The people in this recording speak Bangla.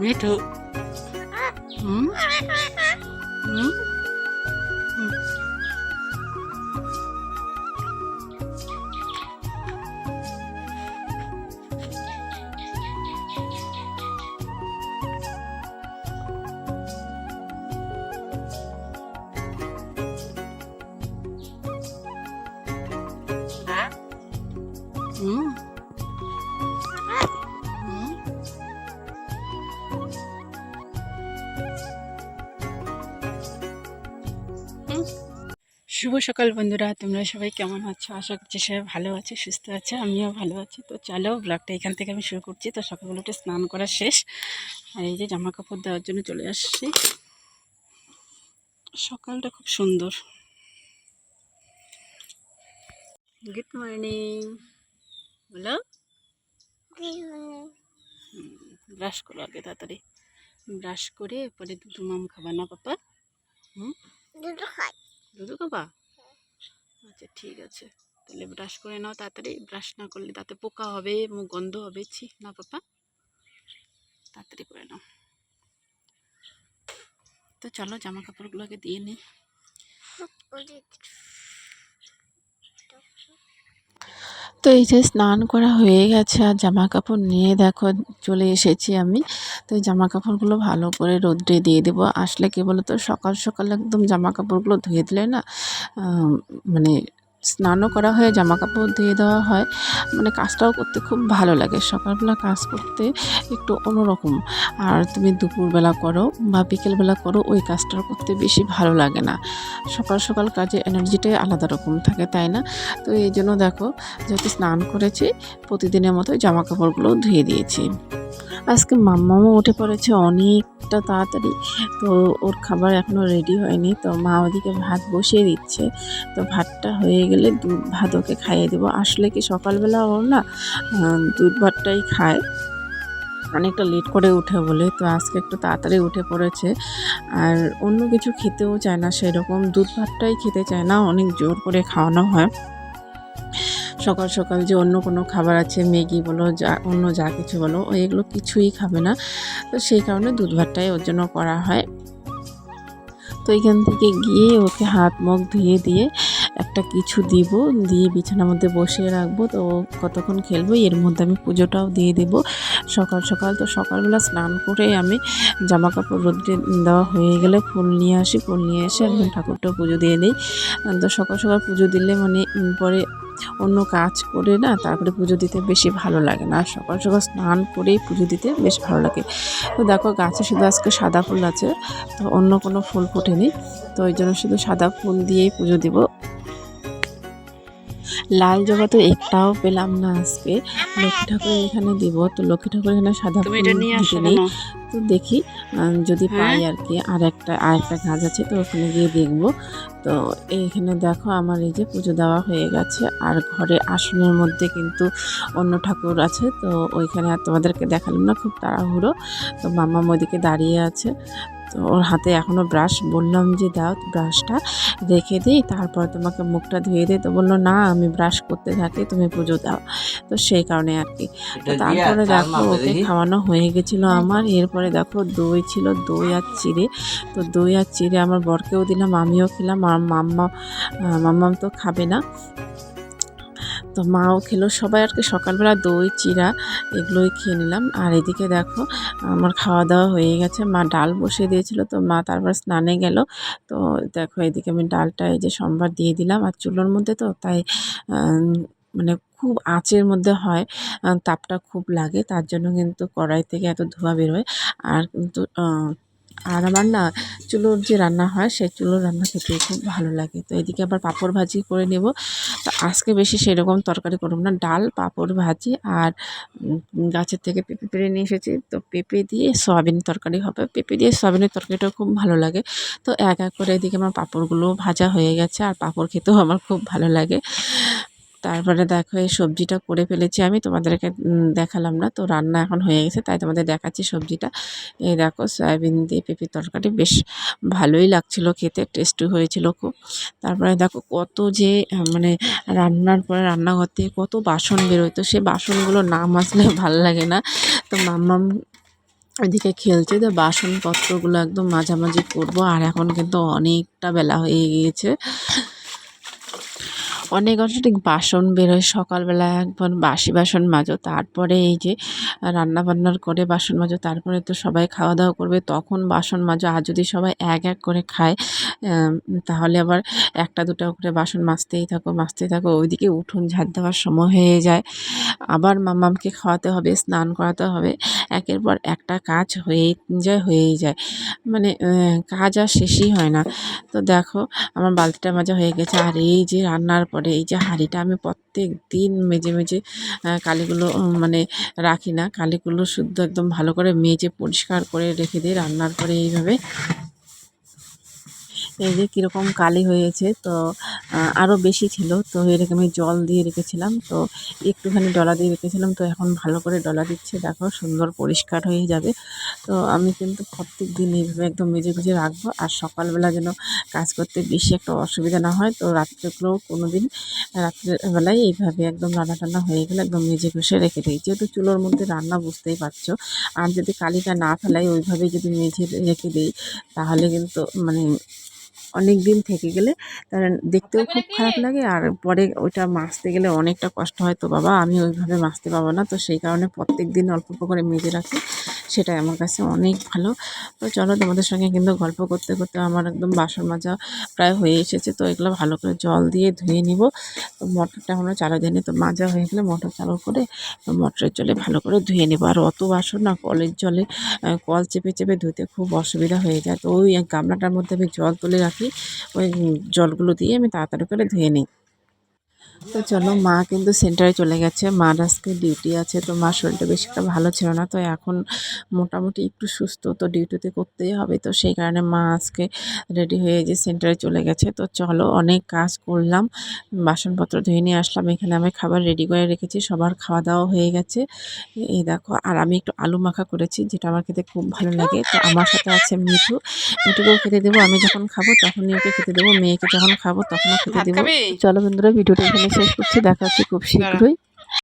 মিঠু হুম হুম হুম হুম শুভ সকাল বন্ধুরা, তোমরা সবাই কেমন আছো? আশা করছি সবাই ভালো আছে, সুস্থ আছে, আমিও ভালো আছি। তো চলো ব্লগটা এখান থেকে আমি শুরু করছি। তো সকালবেলা উঠে স্নান করা শেষ। আর এই যে জামা কাপড় দেওয়ার জন্য চলে আসছি। সকালটা খুব সুন্দর। গুড মর্নিং বলো। ব্রাশ করো আগে তাড়াতাড়ি। ব্রাশ করে পরে দুধ মাম খাবা না, পাপা? হুম? দুটো খাই। দুধু খাবা? আচ্ছা ঠিক আছে। তাহলে ব্রাশ করে নাও তাড়াতাড়ি। ব্রাশ না করলে তাতে পোকা হবে মুখ গন্ধ হবে। ছি না পাপা। তাড়াতাড়ি করে নাও। তো চলো জামা কাপড়গুলোকে দিয়ে নিই তো এই যে স্নান করা হয়ে গেছে আর জামা কাপড় নিয়ে দেখো চলে এসেছি আমি। তো এই জামা কাপড়গুলো ভালো করে রোদ্রে দিয়ে দেবো। আসলে কী বলো তো সকাল সকাল একদম জামা কাপড়গুলো ধুয়ে দিলে না মানে স্নানও করা হয় জামা কাপড় ধুয়ে দেওয়া হয়। মানে কাজটাও করতে খুব ভালো লাগে। সকালবেলা কাজ করতে একটু অন্যরকম। আর তুমি দুপুরবেলা করো বা বিকেলবেলা করো, ওই কাজটা করতে বেশি ভালো লাগে না। সকাল সকাল কাজে এনার্জিটাই আলাদা রকম থাকে, তাই না? তো এই জন্য দেখো, যেহেতু স্নান করেছি, প্রতিদিনের মতো জামা কাপড়গুলো ধুয়ে দিয়েছি। আজকে মাম্মামও উঠে পড়েছে অনেকটা তাড়াতাড়ি? তো ওর খাবার এখনও রেডি হয়নি। তো মা ওদিকে ভাত বসিয়ে দিচ্ছে। তো ভাতটা হয়ে গেলে দুধ ভাত ওকে খাইয়ে দেবো। আসলে কি সকালবেলা ওর না দুধ ভাতটাই খায়। অনেকটা লেট করে উঠে বলে। তো আজকে একটু তাড়াতাড়ি উঠে পড়েছে। আর অন্য কিছু খেতেও চায় না, সেরকম দুধ ভাতটাই খেতে চায় না। অনেক জোর করে খাওয়ানো হয়। সকাল সকাল যে অন্য কোনো খাবার আছে, ম্যাগি বলো, যা, অন্য যা কিছু বলো এগুলো কিছুই খাবে না। তো সেই কারণে দুধ ভাতটাই ওর জন্য করা হয়। তো এখান থেকে গিয়ে ওকে হাত মুখ ধুয়ে দিয়ে একটা কিছু দিব, দিয়ে বিছানার মধ্যে বসিয়ে রাখব। তো কতক্ষণ খেলব, এর মধ্যে আমি পুজোটাও দিয়ে দেব। সকাল সকাল তো সকালবেলা স্নান করে আমি জামা কাপড় রোদ্রে দেওয়া হয়ে গেলে ফুল নিয়ে আসি ফুল নিয়ে এসে একদম ঠাকুরটাও পুজো দিয়ে দিই তো সকাল সকাল পুজো দিলে মানে পরে অন্য কাজ করে না তারপরে পুজো দিতে বেশি ভালো লাগে না। সকাল সকাল স্নান করেই পুজো দিতে বেশ ভালো লাগে। তো দেখো গাছে শুধু আজকে সাদা ফুল আছে তো অন্য কোনো ফুল ফোটেনি। তো ওই জন্য শুধু সাদা ফুল দিয়েই পুজো দিব। লাল জবা তো একটাও পেলাম না আজকে। লক্ষ্মী ঠাকুরের এখানে দিব তো লক্ষ্মী ঠাকুরের এখানে সাদা ফুল দিতে নেই। তো দেখি যদি হ্যাঁ? পাই আর কি আর একটা আর একটা গাছ আছে তো ওখানে গিয়ে দেখব। তো এইখানে দেখো আমার এই যে পুজো দেওয়া হয়ে গেছে আর ঘরে আসনের মধ্যে কিন্তু অন্য ঠাকুর আছে তো ওইখানে আর তোমাদেরকে দেখালাম না খুব তাড়াহুড়ো। তো মামা ওদিকে দাঁড়িয়ে আছে। তো ওর হাতে এখনও ব্রাশ বললাম যে দাও ব্রাশটা রেখে দিই তারপর তোমাকে মুখটা ধুয়ে দিই। তো বলল না আমি ব্রাশ করতে থাকি তুমি পুজো দাও। তো সেই কারণে আর কি। তারপরে দেখো ওকে খাওয়ানো হয়ে গেছিল আমার। এরপরে দেখো দই ছিল দই আর চিড়ে। তো দই আর চিড়ে আমার বরকেও দিলাম আমিও খেলাম। আর মাম্মা মাম্মাম তো খাবে না। তো মাও খেলো, সবাই আর কি সকালবেলা দই, চিরা এগুলোই খেয়ে নিলাম। আর এদিকে দেখো, আমার খাওয়া দাওয়া হয়ে গেছে। মা ডাল বসিয়ে দিয়েছিল, তো মা তারপর স্নানে গেল। তো দেখো, এদিকে আমি ডালটা এই যে সোমবার দিয়ে দিলাম। আর চুলোর মধ্যে তো তাই মানে খুব আঁচের মধ্যে হয় তাপটা খুব লাগে। তার জন্য কিন্তু কড়াই থেকে এত ধোঁয়া বেরোয় আর কিন্তু আর আমার না চুলোর যে রান্না হয়, সেই চুলোর রান্না খেতে খুব ভালো লাগে। তো এদিকে আবার পাঁপড় ভাজি করে নেব। তো আজকে বেশি সেরকম তরকারি করব না। ডাল, পাঁপড় ভাজি আর গাছের থেকে পেঁপে পেড়ে নিয়ে এসেছি। তো পেঁপে দিয়ে সয়াবিন তরকারি হবে। পেঁপে দিয়ে সয়াবিনের তরকারিটাও খুব ভালো লাগে। তো এক এক করে এদিকে আমার পাঁপড়গুলো ভাজা হয়ে গেছে। আর পাঁপড় খেতেও আমার খুব ভালো লাগে। তারপরে দেখো এই সবজিটা করে ফেলেছি আমি, তোমাদেরকে দেখালাম না। তো রান্না এখন হয়ে গেছে, তাই তোমাদের দেখাচ্ছি সবজিটা। এই দেখো, সয়াবিন দিয়ে পেঁপে তরকারি, বেশ ভালোই লাগছিল খেতে টেস্টি হয়েছিল খুব। তারপরে দেখো কত যে মানে রান্নার পরে রান্নাঘর থেকে কত বাসন বেরোয়। তো সে বাসনগুলো না মাজলে ভালো লাগে না। তো মাম্মাম এদিকে খেলছে, তো বাসনপত্রগুলো একদম মাঝামাঝি করব। আর এখন কিন্তু অনেকটা বেলা হয়ে গিয়েছে। অনেক অনেক বাসন বেরোয়। সকালবেলা একবার বাসি বাসন মাজো, তারপরে এই যে রান্না বান্নার করে বাসন মাজো, তারপরে তো সবাই খাওয়া দাওয়া করবে, তখন বাসন মাজো। আর যদি সবাই এক এক করে খায় তাহলে আবার একটা দুটো করে বাসন মাজতেই থাকো মাজতেই থাকো। ওইদিকে উঠোন ঝাড় দেওয়ার সময় হয়ে যায়। আবার মামামকে খাওয়াতে হবে, স্নান করাতে হবে। একের পর একটা কাজ হয়েই, যায় হয়েই যায়। মানে কাজ আর শেষই হয় না। তো দেখো, আমার বালতিটা মাজা হয়ে গেছে। আর এই যে রান্নার পরে এই যে হাঁড়িটা আমি প্রত্যেক দিন মেজে মেজে কালিগুলো মানে রাখি না। কালিগুলো শুদ্ধ একদম ভালো করে মেজে পরিষ্কার করে রেখে দিই রান্নার পরে এইভাবে। এই যে কীরকম কালি হয়েছে, তো আরও বেশি ছিল। তো এরকম আমি জল দিয়ে রেখেছিলাম। তো একটুখানি ডলা দিয়ে রেখেছিলাম। তো এখন ভালো করে ডলা দিচ্ছে। দেখো, সুন্দর পরিষ্কার হয়ে যাবে। তো আমি কিন্তু প্রত্যেক দিন এইভাবে একদম মেজে গুজে রাখব। আর সকালবেলা যেন কাজ করতে বেশি একটা অসুবিধা না হয়, তো রাত্রেগুলোও কোনো দিন রাত্রেবেলায় এইভাবে একদম রান্না টান্না হয়ে গেলে একদম মেজে ঘষে রেখে দিই। যেহেতু চুলোর মধ্যে রান্না বুঝতেই পারছ, আর যদি কালিটা না ফেলাই ওইভাবেই যদি মেঝে রেখে দিই, তাহলে কিন্তু মানে অনেক দিন থেকে গেলে তার দেখতেও খুব খারাপ লাগে আর পরে ওইটা মাছতে গেলে অনেকটা কষ্ট হয়। তো বাবা আমি ওইভাবে মাছতে পাবো না। তো সেই কারণে প্রত্যেক দিন অল্প অল্প করে মেজে রাখি। সেটাই আমার কাছে অনেক ভালো। তো চলো তোমাদের সঙ্গে কিন্তু গল্প করতে করতে আমার একদম বাসন মাজা প্রায় হয়ে এসেছে। তো এগুলো ভালো করে জল দিয়ে ধুয়ে নিব। তো মোটরটা আমরা চালু দিইনি তো মাজা হয়ে গেলে মোটর চালু করে মোটরের জলে ভালো করে ধুয়ে নেব। আর অত বাসন না কলের জলে কল চেপে চেপে ধুতে খুব অসুবিধা হয়ে যায়। তো ওই গামলাটার মধ্যে আমি জল তুলে রাখি। ওই জলগুলো দিয়ে আমি তাড়াতাড়ি করে ধুয়ে নিই। তো চলো মা কিন্তু সেন্টারে চলে গেছে। মার আজকে ডিউটি আছে তো মার শরীরটা বেশি একটা ভালো ছিল না তো এখন মোটামুটি একটু সুস্থ তো ডিউটিতে করতেই হবে। তো সেই কারণে মা আজকে রেডি হয়ে যে সেন্টারে চলে গেছে। তো চলো অনেক কাজ করলাম বাসনপত্র ধুয়ে নিয়ে আসলাম। এখানে আমি খাবার রেডি করে রেখেছি সবার খাওয়া দাওয়া হয়ে গেছে। এই দেখো আর আমি একটু আলু মাখা করেছি যেটা আমার খেতে খুব ভালো লাগে। তো আমার সাথে আছে মিঠু। মিঠুকেও খেতে দেবো আমি যখন খাব তখনই ওকে খেতে দেবো মেয়েকে যখন খাব তখনও খেতে দেবো। চলো বন্ধুরা ভিডিওটা এখানে শেষ করছি দেখা হচ্ছে খুব শীঘ্রই।